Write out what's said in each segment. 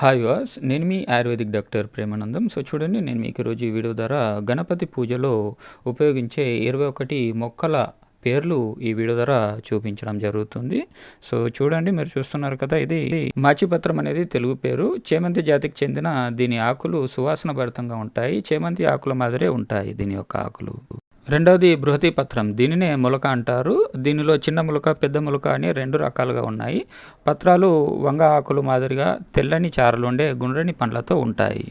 Hi వాస్ నేను మీ ఆయుర్వేదిక్ డాక్టర్ ప్రేమానందం. సో చూడండి నేను మీకు ఈరోజు ఈ వీడియో ద్వారా గణపతి పూజలో ఉపయోగించే ఇరవై ఒకటి మొక్కల పేర్లు ఈ వీడియో ద్వారా చూపించడం జరుగుతుంది. సో చూడండి మీరు చూస్తున్నారు కదా ఇది మాచిపత్రం అనేది తెలుగు పేరు. చేమంతి జాతికి చెందిన దీని ఆకులు సువాసన భరితంగా ఉంటాయి. చేమంతి ఆకుల మాదిరే ఉంటాయి దీని యొక్క ఆకులు. రెండవది బృహతి పత్రం. దీనినే మొలక అంటారు. దీనిలో చిన్న మొలక పెద్ద మొలక అని రెండు రకాలుగా ఉన్నాయి. పత్రాలు వంగ ఆకులు మాదిరిగా తెల్లని చారలు ఉండే గుండ్రని పండ్లతో ఉంటాయి.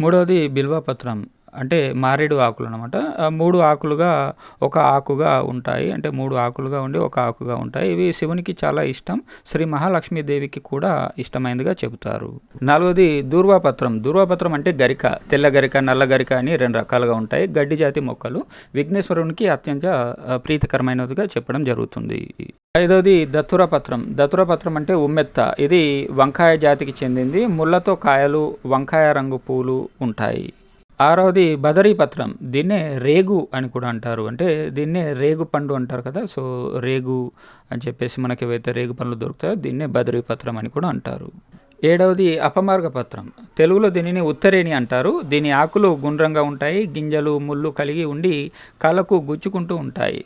మూడవది బిల్వ పత్రం. అంటే మారేడు ఆకులు అనమాట మూడు ఆకులుగా ఒక ఆకుగా ఉంటాయి. అంటే మూడు ఆకులుగా ఉండి ఒక ఆకుగా ఉంటాయి. ఇవి శివునికి చాలా ఇష్టం. శ్రీ మహాలక్ష్మీదేవికి కూడా ఇష్టమైనదిగా చెబుతారు. నాలుగోది దూర్వాపత్రం. దూర్వాపత్రం అంటే గరిక. తెల్ల గరిక నల్ల గరిక అని రెండు రకాలుగా ఉంటాయి. గడ్డి జాతి మొక్కలు. విఘ్నేశ్వరునికి అత్యంత ప్రీతికరమైనదిగా చెప్పడం జరుగుతుంది. ఐదవది దత్తురపత్రం. దత్తురపత్రం అంటే ఉమ్మెత్త. ఇది వంకాయ జాతికి చెందింది. ముళ్ళతో కాయలు వంకాయ రంగు పూలు ఉంటాయి. ఆరవది బదరీ పత్రం. దీన్నే రేగు అని కూడా అంటారు. అంటే దీన్నే రేగు పండు అంటారు కదా. సో రేగు అని చెప్పేసి మనకి ఏవైతే రేగు పండ్లు దొరుకుతాయో దీన్నే బదరీపత్రం అని కూడా అంటారు. ఏడవది అపమార్గ పత్రం. తెలుగులో దీనిని ఉత్తరేణి అంటారు. దీని ఆకులు గుండ్రంగా ఉంటాయి గింజలు ముళ్ళు కలిగి ఉండి కళ్ళకు గుచ్చుకుంటూ ఉంటాయి.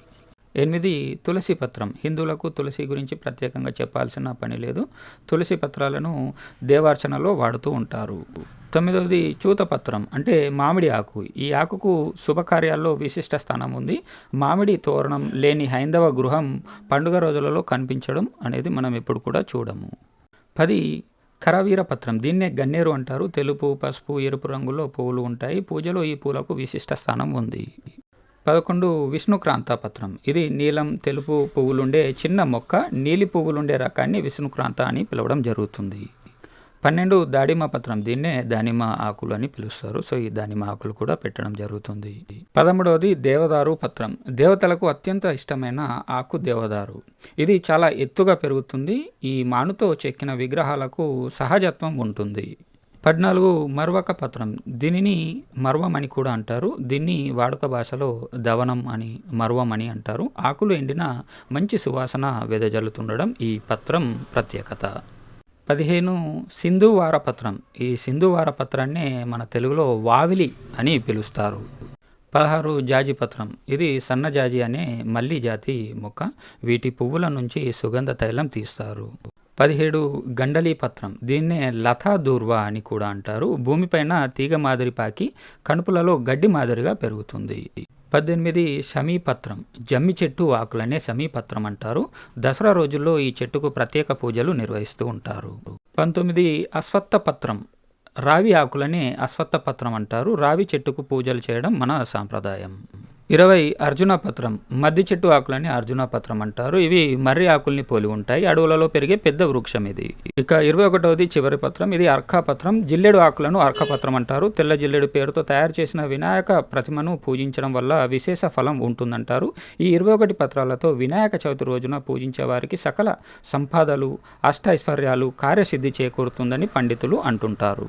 ఎనిమిది తులసి పత్రం. హిందువులకు తులసి గురించి ప్రత్యేకంగా చెప్పాల్సిన పని లేదు. తులసి పత్రాలను దేవార్చనలో వాడుతూ ఉంటారు. తొమ్మిదవది చూతపత్రం అంటే మామిడి ఆకు. ఈ ఆకుకు శుభకార్యాల్లో విశిష్ట స్థానం ఉంది. మామిడి తోరణం లేని హైందవ గృహం పండుగ రోజులలో కనిపించడం అనేది మనం ఎప్పుడు కూడా చూడము. పది కరవీర పత్రం దీన్నే గన్నేరు అంటారు. తెలుపు పసుపు ఎరుపు రంగులో పువ్వులు ఉంటాయి. పూజలో ఈ పూలకు విశిష్ట స్థానం ఉంది. పదకొండు విష్ణుక్రాంత పత్రం ఇది నీలం తెలుపు పువ్వులుండే చిన్న మొక్క నీలి పువ్వులుండే రకాన్ని విష్ణుక్రాంత అని పిలవడం జరుగుతుంది. పన్నెండు దాడిమ పత్రం. దీన్నే దానిమ్మ ఆకులు అని పిలుస్తారు. సో ఈ దానిమ్మ ఆకులు కూడా పెట్టడం జరుగుతుంది. పదమూడవది దేవదారు పత్రం. దేవతలకు అత్యంత ఇష్టమైన ఆకు దేవదారు. ఇది చాలా ఎత్తుగా పెరుగుతుంది. ఈ మానుతో చెక్కిన విగ్రహాలకు సహజత్వం ఉంటుంది. పద్నాలుగు మర్వక పత్రం దీనిని మర్వం అని కూడా అంటారు. దీన్ని వాడుక భాషలో దవనం అని మర్వం అని అంటారు. ఆకులు ఎండిన మంచి సువాసన వెదజల్లుతుండడం ఈ పత్రం ప్రత్యేకత. పదిహేను సింధువార పత్రం. ఈ సింధువార పత్రాన్నే మన తెలుగులో వావిలి అని పిలుస్తారు. పదహారు జాజి పత్రం. ఇది సన్న జాజి అనే మల్లి జాతి మొక్క. వీటి పువ్వుల నుంచి సుగంధ తైలం తీస్తారు. పదిహేడు గండలీ పత్రం. దీన్నే లతా దూర్వ అని కూడా అంటారు. భూమిపైన తీగ మాదిరి పాకి కణుపులలో గడ్డి మాదిరిగా పెరుగుతుంది. పద్దెనిమిది సమీపత్రం జమ్మి చెట్టు ఆకులనే సమీపత్రం అంటారు. దసరా రోజుల్లో ఈ చెట్టుకు ప్రత్యేక పూజలు నిర్వహిస్తూ ఉంటారు. పంతొమ్మిది అశ్వత్థ పత్రం. రావి ఆకులనే అశ్వత్థ పత్రం అంటారు. రావి చెట్టుకు పూజలు చేయడం మన సాంప్రదాయం. ఇరవై అర్జున పత్రం మద్ది చెట్టు ఆకులని అర్జున పత్రం అంటారు. ఇవి మర్రి ఆకుల్ని పోలి ఉంటాయి. అడవులలో పెరిగే పెద్ద వృక్షం ఇది. ఇక ఇరవై ఒకటవది చివరి పత్రం. ఇది అర్కాపత్రం జిల్లెడు ఆకులను అర్కపత్రం అంటారు. తెల్ల జిల్లెడు పేరుతో తయారు చేసిన వినాయక ప్రతిమను పూజించడం వల్ల విశేష ఫలం ఉంటుందంటారు. ఈ ఇరవై ఒకటి పత్రాలతో వినాయక చవితి రోజున పూజించే వారికి సకల సంపాదలు అష్టైశ్వర్యాలు కార్యసిద్ధి చేకూరుతుందని పండితులు అంటుంటారు.